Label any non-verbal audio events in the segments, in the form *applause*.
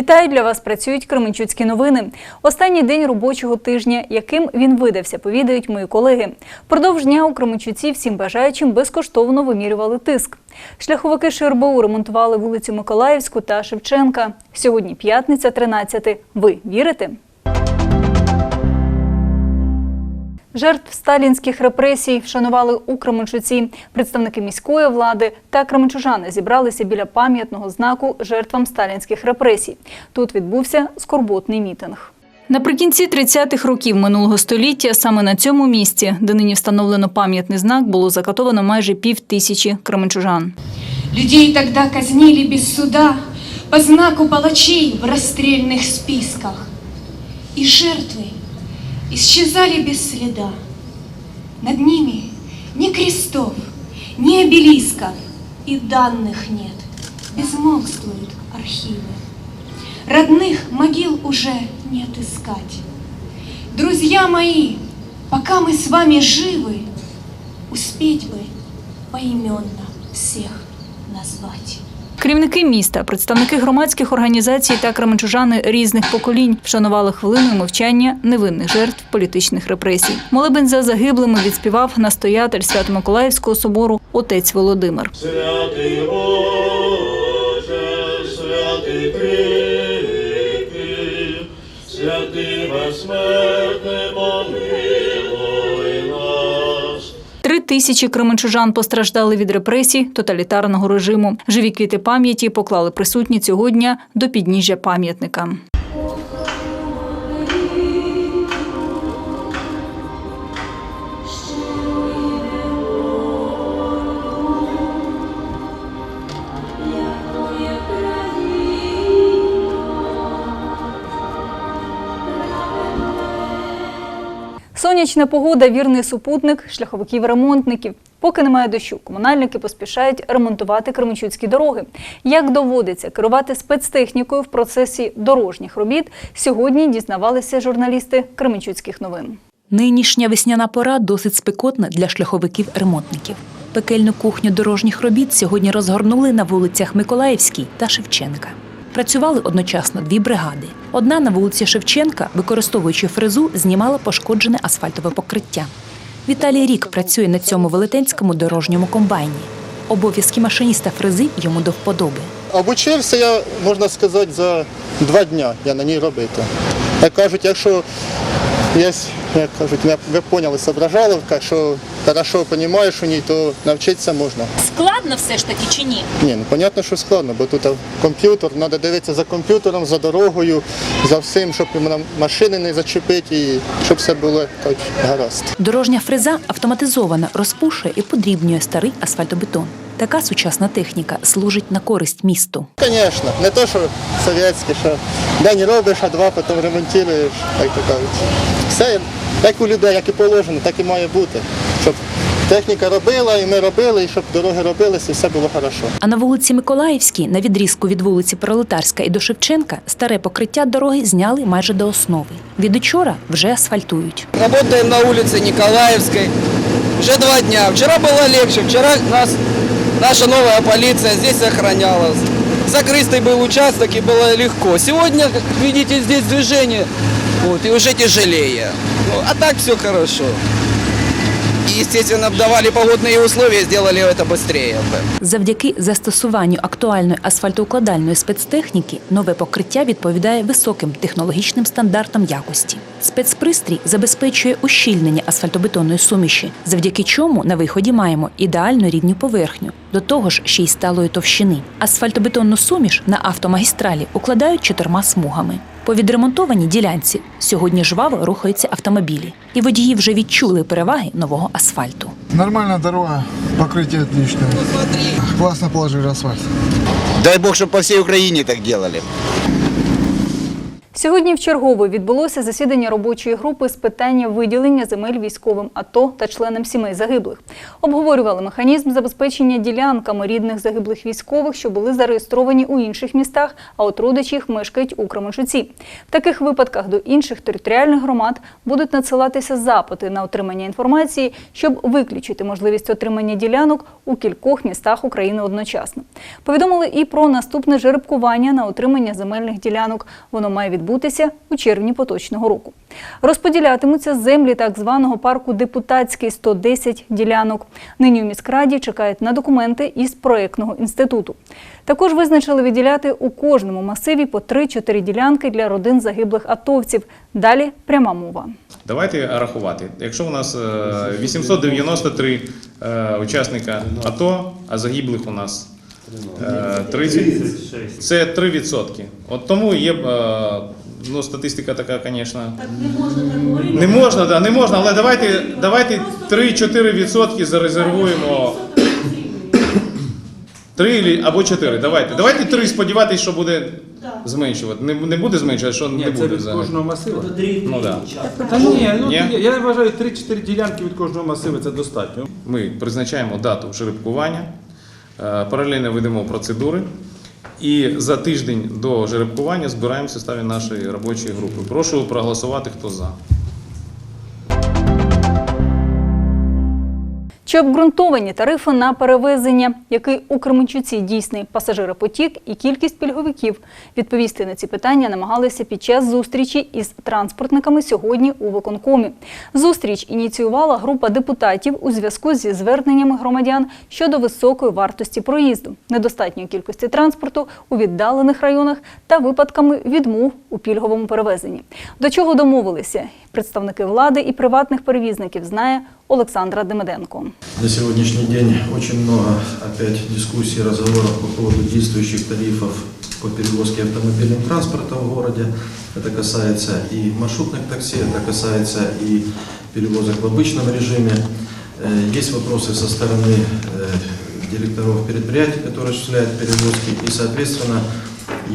Вітаю для вас. Працюють Кременчуцькі новини. Останній день робочого тижня, яким він видався, повідають мої колеги. Продовж дня у Кременчуці всім бажаючим безкоштовно вимірювали тиск. Шляховики ШРБУ ремонтували вулицю Миколаївську та Шевченка. Сьогодні п'ятниця, 13. Ви вірите? Жертв сталінських репресій вшанували у Кременчуці. Представники міської влади та кременчужани зібралися біля пам'ятного знаку жертвам сталінських репресій. Тут відбувся скорботний мітинг. Наприкінці 30-х років минулого століття саме на цьому місці, де нині встановлено пам'ятний знак, було закатовано майже пів тисячі кременчужан. Людей тогда казнили без суда по знаку палачей в расстрельных списках. И жертвы исчезали без следа. Над ними ни крестов, ни обелисков и данных нет. Безмолвствуют архивы. Родных могил уже не отыскать. Друзья мои, пока мы с вами живы, успеть бы поименно всех назвать. Керівники міста, представники громадських організацій та кременчужани різних поколінь вшанували хвилиною мовчання невинних жертв політичних репресій. Молебень за загиблими відспівав настоятель Свято-Миколаївського собору отець Володимир. Святий Боже, святий кріпкий, святий безсмертний, тисячі кременчужан постраждали від репресій тоталітарного режиму. Живі квіти пам'яті поклали присутні цього дня до підніжжя пам'ятника. Сонячна погода вірний супутник шляховиків-ремонтників. Поки немає дощу, комунальники поспішають ремонтувати кременчуцькі дороги. Як доводиться керувати спецтехнікою в процесі дорожніх робіт, сьогодні дізнавалися журналісти Кременчуцьких новин. Нинішня весняна пора досить спекотна для шляховиків-ремонтників. Пекельну кухню дорожніх робіт сьогодні розгорнули на вулицях Миколаївській та Шевченка. Працювали одночасно дві бригади. Одна на вулиці Шевченка, використовуючи фрезу, знімала пошкоджене асфальтове покриття. Віталій Рік працює на цьому велетенському дорожньому комбайні. Обов'язки машиніста фрези йому до вподоби. Обучився я, можна сказати, за два дні я на ній робити. Як кажуть, якщо є, як кажуть, ви- ви поняли, соображаловка, що хорошо розумієш у ній, то навчитися можна. Складно все ж таки чи ні? Ні, ну понятно, що складно, бо тут комп'ютер, треба дивитися за комп'ютером, за дорогою, за всім, щоб нам машини не зачепити і щоб все було так, гаразд. Дорожня фреза автоматизована, розпушує і подрібнює старий асфальтобетон. Така сучасна техніка служить на користь місту. Звісно, не то, що совєтське, що день робиш, а два потім ремонтуєш, як то кажуть. Все як у людей, як і положено, так і має бути. Щоб техніка робила, і ми робили, і щоб дороги робилися, і все було хорошо. А на вулиці Миколаївській, на відрізку від вулиці Пролетарська і до Шевченка, старе покриття дороги зняли майже до основи. Від учора вже асфальтують. Работаем на улице Николаевской уже два дня. Вчера было легче, вчера нас наша новая полиция здесь охраняла. Закрытый был участок и было легко. Сегодня, видите, здесь движение вот, и уже тяжелее. Ну, а так все хорошо. И, естественно, давали погодные условия, сделали это быстрее. Завдяки застосуванню актуальної асфальтоукладальної спецтехніки нове покриття відповідає високим технологічним стандартам якості. Спецпристрій забезпечує ущільнення асфальтобетонної суміші, завдяки чому на виході маємо ідеально рівню поверхню, до того ж ще й сталої товщини. Асфальтобетонну суміш на автомагістралі укладають чотирма смугами. По відремонтованій ділянці сьогодні жваво рухаються автомобілі, і водії вже відчули переваги нового асфальту. Нормальна дорога, покриття отличное. Класно положили асфальт. Дай бог, щоб по всій Україні так делали. Сьогодні вчергове відбулося засідання робочої групи з питання виділення земель військовим АТО та членам сімей загиблих. Обговорювали механізм забезпечення ділянками рідних загиблих військових, що були зареєстровані у інших містах, а от родичі їх мешкають у Кременчуці. В таких випадках до інших територіальних громад будуть надсилатися запити на отримання інформації, щоб виключити можливість отримання ділянок у кількох містах України одночасно. Повідомили і про наступне жеребкування на отримання земельних ділянок. Воно має відбутися у червні поточного року. Розподілятимуться землі так званого парку Депутатський 110 ділянок. Нині у міськраді чекають на документи із проєктного інституту. Також визначили виділяти у кожному масиві по 3-4 ділянки для родин загиблих атовців. Далі пряма мова. Давайте рахувати. Якщо у нас е, 893 е, учасника АТО, а загиблих у нас е, 30, це 3%. От тому є е, ну, статистика така, звісно. Не можна, да, не можна, але давайте, давайте 3-4% зарезервуємо. 3 або 4, давайте. Давайте 3, сподіватися, що буде зменшувати. Не, не буде зменшувати, що не Це буде від взагалі. кожного масиву. Ну, да. Та ні, ну Ні? я, я вважаю 3-4 ділянки від кожного масиву це достатньо. Ми призначаємо дату жеребкування, е, паралельно ведемо процедури. І за тиждень до жеребкування збираємося в составі нашої робочої групи. Прошу проголосувати, хто за. Чи обґрунтовані тарифи на перевезення, який у Кременчуці дійсний пасажиропотік і кількість пільговиків? Відповісти на ці питання намагалися під час зустрічі із транспортниками сьогодні у виконкомі. Зустріч ініціювала група депутатів у зв'язку зі зверненнями громадян щодо високої вартості проїзду, недостатньої кількості транспорту у віддалених районах та випадками відмов у пільговому перевезенні. До чого домовилися представники влади і приватних перевізників, знає Олександра Демиденко. На сегодняшний день очень много опять дискуссий, разговоров по поводу действующих тарифов по перевозке автомобильным транспортом в городе. Это касается и маршрутных такси, это касается и перевозок в обычном режиме. Э, Есть вопросы со стороны э, директоров предприятий, которые осуществляют перевозки, и, соответственно,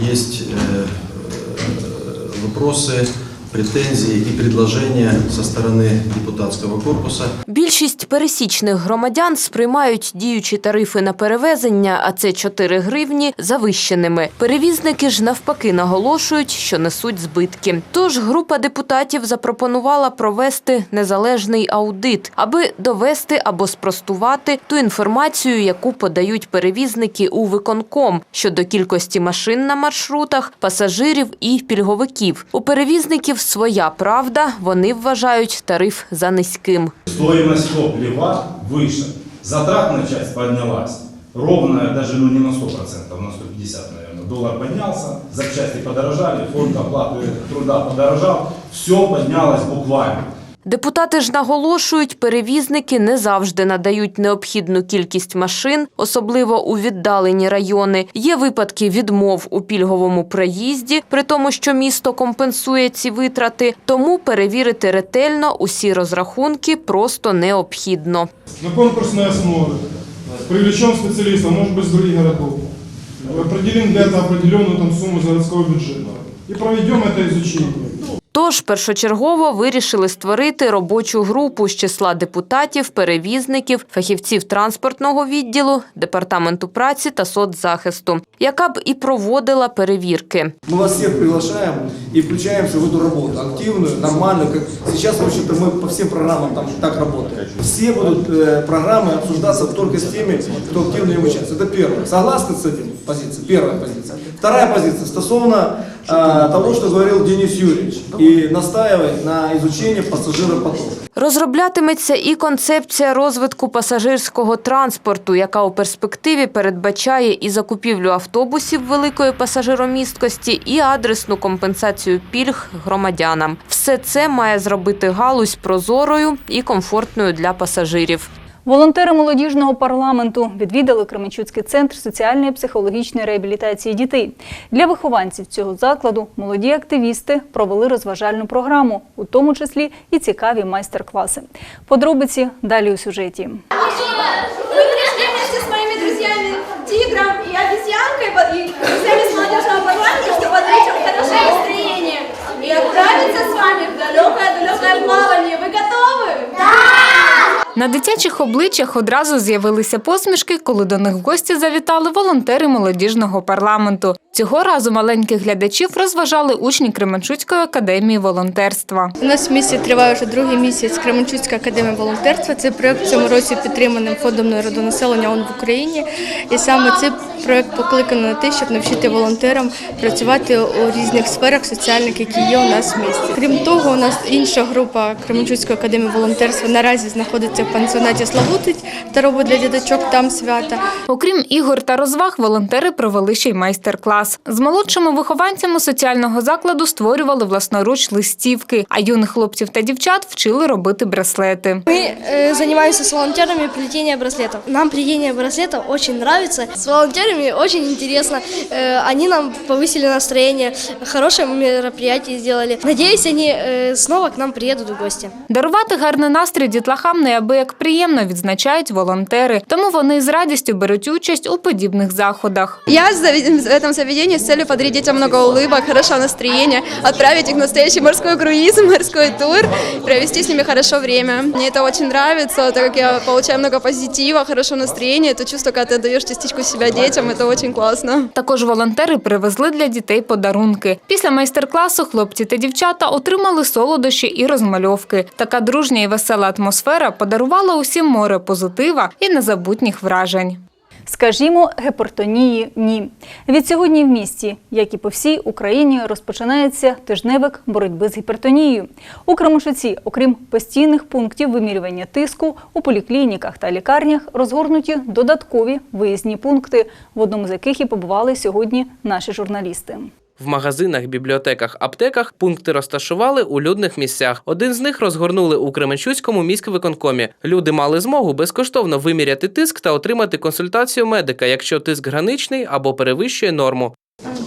есть э, э, вопросы, претензии и предложения со стороны депутатского корпуса Більшість пересічних громадян сприймають діючі тарифи на перевезення, а це 4 гривні, завищеними. Перевізники ж навпаки наголошують, що несуть збитки. Тож група депутатів запропонувала провести незалежний аудит, аби довести або спростувати ту інформацію, яку подають перевізники у виконком щодо кількості машин на маршрутах, пасажирів і пільговиків. У перевізників своя правда. Вони вважають тариф за низьким. Стоимость топлива выше. Затратная часть поднялась. Ровно, даже ну, не на 100%, на 150, наверное. Доллар поднялся, запчасти подорожали, фонд оплаты труда подорожал. Все поднялось буквально. Депутати ж наголошують, перевізники не завжди надають необхідну кількість машин, особливо у віддалені райони. Є випадки відмов у пільговому проїзді, при тому, що місто компенсує ці витрати. Тому перевірити ретельно усі розрахунки просто необхідно. На конкурсной основе привлечем специалистов, может быть, с других городов. Определим для этого определенную там сумму из городского бюджета. И проведем это изучение. Тож першочергово вирішили створити робочу групу з числа депутатів, перевізників, фахівців транспортного відділу, департаменту праці та соцзахисту, яка б і проводила перевірки. Мы вас всех приглашаем и включаемся в эту работу. Активную, нормальную. Как сейчас, в общем-то, мы по всем программам там так работаем. Все будут э, программы обсуждаться только с теми, кто активно им участвует. Это первое. Согласны с этим позицией? Первая позиция. Вторая позиция стосовно э, того, что говорил Денис Юрьевич. И настаивает на изучении пассажиропотока. Розроблятиметься і концепція розвитку пасажирського транспорту, яка у перспективі передбачає і закупівлю автобусів великої пасажиромісткості, і адресну компенсацію пільг громадянам. Все це має зробити галузь прозорою і комфортною для пасажирів. Волонтери молодіжного парламенту відвідали Кременчуцький центр соціальної і психологічної реабілітації дітей. Для вихованців цього закладу молоді активісти провели розважальну програму, у тому числі і цікаві майстер-класи. Подробиці далі у сюжеті. Мы пришли вместе с моими друзьями Тигром и обезьянкой и друзьями с молодежного парламента, чтобы подарить вам хорошее настроение. отправиться с вами в далекое-далекое плавание. На дитячих обличчях одразу з'явилися посмішки, коли до них в гості завітали волонтери молодіжного парламенту. Цього разу маленьких глядачів розважали учні Кременчуцької академії волонтерства. У нас в місті триває вже другий місяць Кременчуцька академія волонтерства. Цей проект в цьому році підтриманий фондом народонаселення ООН в Україні. І саме цей проект покликаний на те, щоб навчити волонтерам працювати у різних сферах соціальних, які є у нас в місті. Крім того, у нас інша група Кременчуцької академії волонтерства наразі знаходиться в пансіонаті Славутич та робить для діточок там свята. Окрім ігор та розваг, волонтери провели ще й майстер-клас. З молодшими вихованцями соціального закладу створювали власноруч листівки, а юних хлопців та дівчат вчили робити браслети. Мы э, занимаемся с волонтерами плетения браслетов. Нам плетение браслетов очень нравится. С волонтерами очень интересно. Э, они нам повысили настроение, хорошее мероприятие сделали. Надеюсь, они э, снова к нам приедут в гости. Дарувати гарний настрій дітлахам неабияк приємно відзначають волонтери, тому вони з радістю беруть участь у подібних заходах. Я в этом заведении с целью подарить детям много улыбок, хорошего настроения, отправить их в настоящий морской круиз, *laughs* морской тур, провести с ними хорошо время. Мне это очень нравится, так как я получаю много позитива, хорошего настроения. Это чувство, когда ты отдаешь частичку себя детям, это очень классно. Також волонтери привезли для дітей подарунки. Після майстер-класу хлопці та дівчата отримали солодощі і розмальовки. Така дружня і весела атмосфера подарувала усім море позитива і незабутніх вражень. Скажімо, гепартонії ні. Від сьогодні в місті, як і по всій Україні, розпочинається тижневик боротьби з гіпертонією. У Кременчуці, окрім постійних пунктів вимірювання тиску, у поліклініках та лікарнях розгорнуті додаткові виїзні пункти, в одному з яких і побували сьогодні наші журналісти. В магазинах, бібліотеках, аптеках пункти розташували у людних місцях. Один з них розгорнули у Кременчуцькому міськвиконкомі. Люди мали змогу безкоштовно виміряти тиск та отримати консультацію медика, якщо тиск граничний або перевищує норму.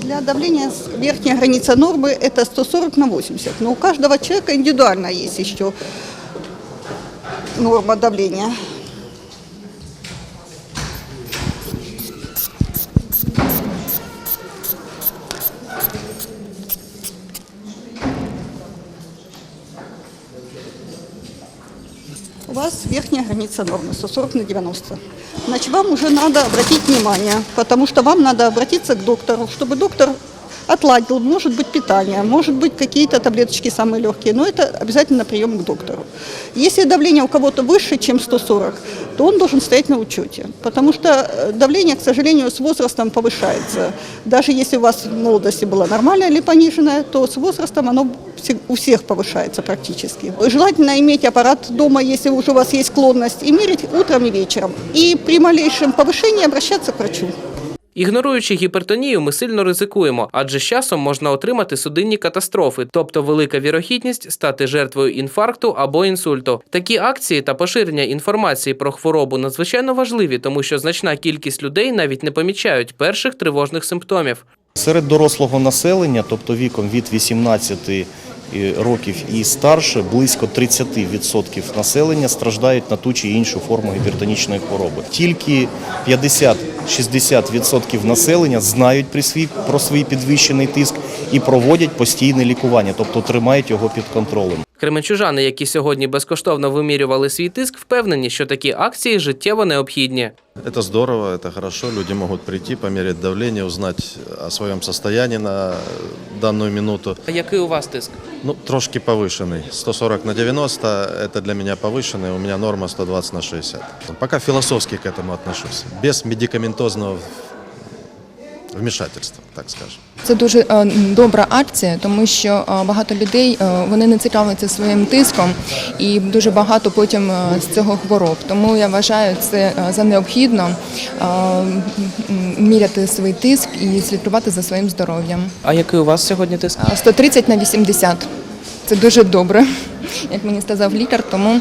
Для давления верхняя граница нормы это 140 на 80. Но у каждого человека индивидуально есть еще норма давления. У вас верхняя граница нормы 140 на 90. Значит, вам уже надо обратить внимание, потому что вам надо обратиться к доктору, чтобы доктор отладил, может быть, питание, может быть, какие-то таблеточки самые легкие, но это обязательно прием к доктору. Если давление у кого-то выше, чем 140, то он должен стоять на учете, потому что э, давление, к сожалению, с возрастом повышается. Даже если у вас в молодости было нормальное или пониженное, то с возрастом оно у всех повышается практически. Желательно иметь аппарат дома, если уже у вас есть склонность, и мерить утром и вечером. И при малейшем повышении обращаться к врачу. Ігноруючи гіпертонію, ми сильно ризикуємо, адже з часом можна отримати судинні катастрофи, тобто велика вірогідність стати жертвою інфаркту або інсульту. Такі акції та поширення інформації про хворобу надзвичайно важливі, тому що значна кількість людей навіть не помічають перших тривожних симптомів. Серед дорослого населення, тобто віком від 18 років і старше, близько 30% населення страждають на ту чи іншу форму гіпертонічної хвороби. Тільки 50-60% населення знають про свій підвищений тиск і проводять постійне лікування, тобто тримають його під контролем. Кременчужани, які сьогодні безкоштовно вимірювали свій тиск, впевнені, що такі акції життєво необхідні. Это здорово, это хорошо. Люди могут прийти, померить давление, узнать о своем состоянии на данную минуту. А який у вас тиск? Ну, трошки повышенный. 140 на 90 – это для меня повышенный, у меня норма 120 на 60. Пока философски к этому отношусь, без медикаментозного вмешательства, так скажем. Це дуже е, добра акція, тому що е, багато людей е, вони не цікавляться своїм тиском і дуже багато потім з цього хвороб. Тому я вважаю це за необхідно міряти свій тиск і слідкувати за своїм здоров'ям. А який у вас сьогодні тиск? Е, 130 на 80. Це дуже добре, *laughs* як мені сказав лікар, тому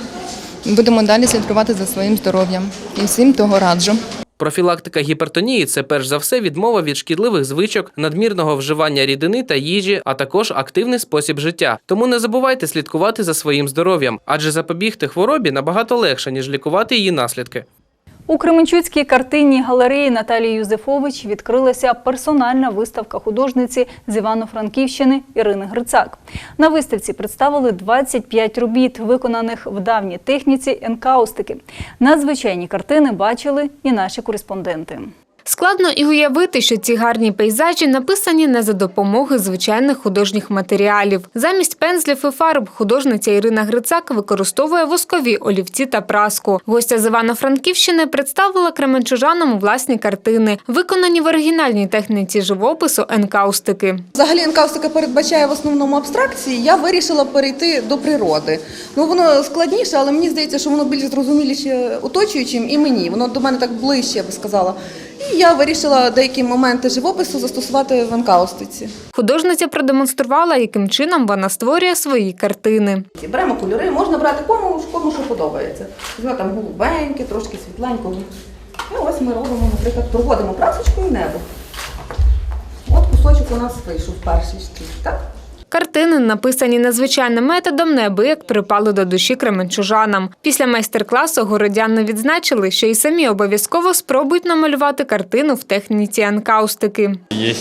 будемо далі слідкувати за своїм здоров'ям. І всім того раджу. Профілактика гіпертонії це перш за все відмова від шкідливих звичок, надмірного вживання рідини та їжі, а також активний спосіб життя. Тому не забувайте слідкувати за своїм здоров'ям, адже запобігти хворобі набагато легше ніж лікувати її наслідки. У Кременчуцькій картинній галереї Наталії Юзефович відкрилася персональна виставка художниці з Івано-Франківщини Ірини Грицак. На виставці представили 25 робіт, виконаних в давній техніці енкаустики. Надзвичайні картини бачили і наші кореспонденти. Складно і уявити, що ці гарні пейзажі написані не за допомогою звичайних художніх матеріалів. Замість пензлів і фарб художниця Ірина Грицак використовує воскові олівці та праску. Гостя з Івано-Франківщини представила кременчужанам власні картини, виконані в оригінальній техніці живопису енкаустики. Взагалі енкаустика передбачає в основному абстракції. Я вирішила перейти до природи. Ну воно складніше, але мені здається, що воно більш зрозуміліше оточуючим і мені. Воно до мене так ближче, я би сказала. І я вирішила деякі моменти живопису застосувати в енкаустиці. Художниця продемонструвала, яким чином вона створює свої картини. Беремо кольори, можна брати кому, кому що подобається. Візьмемо там голубеньке, трошки світленького. І ось ми робимо, наприклад, проводимо прасочкою небо. От кусочок у нас вийшов перший штрих, так? Картини, написані надзвичайним методом, неабияк припали до душі кременчужанам. Після майстер-класу городяни відзначили, що і самі обов'язково спробують намалювати картину в техніці анкаустики. Є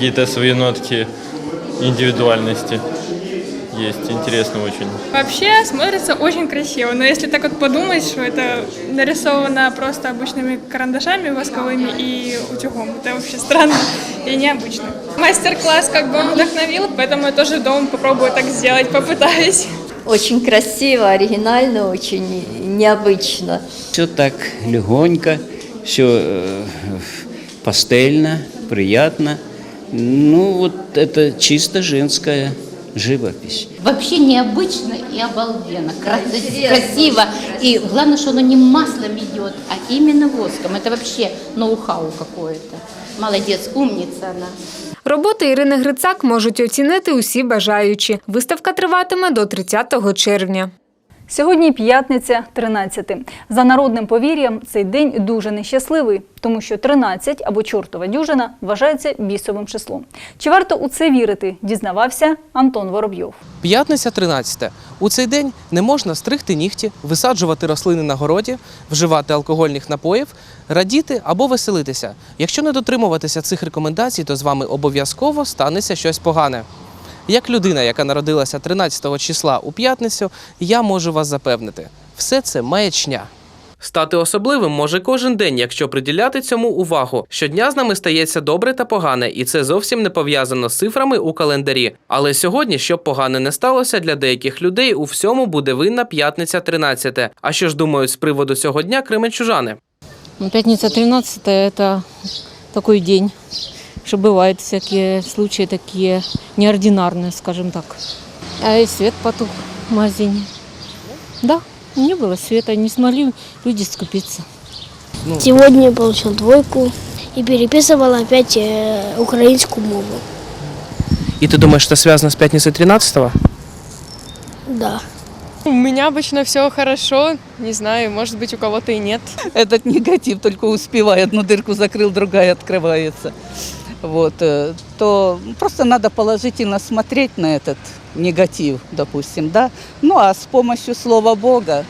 якісь свої нотки индивидуальности. Есть, интересно очень. Вообще смотрится очень красиво, но если так вот подумать, что это нарисовано просто обычными карандашами восковыми и утюгом, это вообще странно и необычно. Мастер-класс как бы вдохновил, поэтому я тоже дома попробую так сделать, попытаюсь. Очень красиво, оригинально, очень необычно. Все так легонько, все пастельно, приятно. Ну, вот это чисто женская живопись. Вообще необычно и обалденно, Кра- красиво. И главное, что оно не маслом идет, а именно воском. Это вообще ноу-хау какое-то. Молодец, умница она. Роботи Ірини Грицак можуть оцінити усі бажаючі. Виставка триватиме до 30 червня. Сьогодні п'ятниця, 13. За народним повір'ям, цей день дуже нещасливий, тому що 13 або чортова дюжина вважається бісовим числом. Чи варто у це вірити, дізнавався Антон Воробйов. П'ятниця 13. У цей день не можна стригти нігті, висаджувати рослини на городі, вживати алкогольних напоїв, радіти або веселитися. Якщо не дотримуватися цих рекомендацій, то з вами обов'язково станеться щось погане. Як людина, яка народилася 13 числа у п'ятницю, я можу вас запевнити, все це маячня. Стати особливим може кожен день, якщо приділяти цьому увагу. Щодня з нами стається добре та погане, і це зовсім не пов'язано з цифрами у календарі. Але сьогодні, щоб погане не сталося, для деяких людей у всьому буде винна п'ятниця 13. А що ж думають з приводу цього дня кременчужани? Ну, Пятница 13 это такой день, что бывают всякие случаи такие неординарные, скажем так. А и свет потух в магазине. Да, не было света, не смогли люди скупиться. Сегодня я получил двойку и переписывал опять э, украинскую мову. І ти думаєш, це зв'язано з п'ятницею 13-го? Да. У меня обычно все хорошо, не знаю, может быть у кого-то и нет. Этот негатив только успевай, одну дырку закрыл, другая открывается. Вот, э, то просто надо положительно смотреть на этот негатив, допустим, да. Ну а с помощью Слова Бога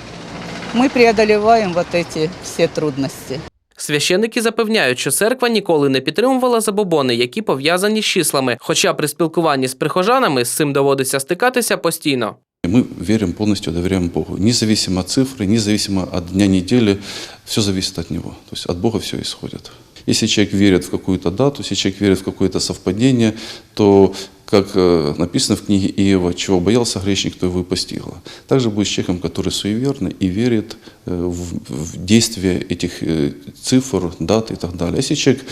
мы преодолеваем вот эти все трудности. Священники запевняють, що церква ніколи не підтримувала забобони, які пов'язані з числами. Хоча при спілкуванні з прихожанами з цим доводиться стикатися постійно. Мы верим, полностью доверяем Богу. Независимо от цифры, независимо от дня недели, все зависит от Него. То есть от Бога все исходит. Если человек верит в какую-то дату, если человек верит в какое-то совпадение, то, как э, написано в книге Иова, чего боялся грешник, то его и постигло. Также будет с человеком, который суеверный и верит э, в, в действие этих э, цифр, дат и так далее. Если человек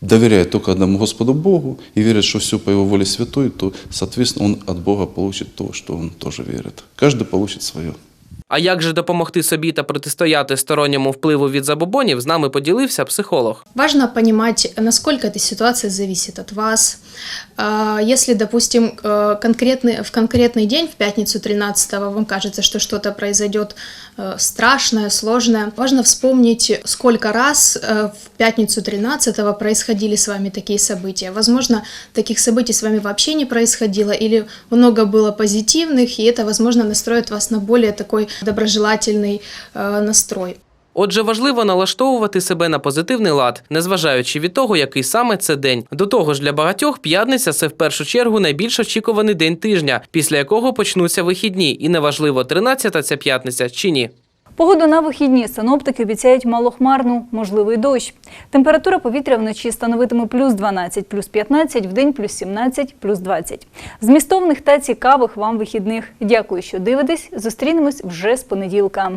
доверяет только одному Господу Богу и верит, что все по Его воле святой, то, соответственно, он от Бога получит то, что он тоже верит. Каждый получит свое. А як же допомогти собі та протистояти сторонньому впливу від забобонів, з нами поділився психолог. Важно понимать, насколько эта ситуация зависит от вас. А, Если, допустим, э, конкретный, в конкретный день, в пятницу 13 вам кажется, что что-то произойдет э, страшное, сложное, важно вспомнить, сколько раз э, в пятницу 13 происходили с вами такие события. Возможно, таких событий с вами вообще не происходило, или много было позитивных, и это, возможно, настроит вас на более такой доброжелательный э, настрой. Отже, важливо налаштовувати себе на позитивний лад, незважаючи від того, який саме це день. До того ж, для багатьох п'ятниця це в першу чергу найбільш очікуваний день тижня, після якого почнуться вихідні, і неважливо, 13-та це п'ятниця чи ні. Погоду на вихідні синоптики обіцяють малохмарну, можливий дощ. Температура повітря вночі становитиме плюс 12, плюс 15, вдень плюс 17, плюс 20. Змістовних та цікавих вам вихідних. Дякую, що дивитесь. Зустрінемось вже з понеділка.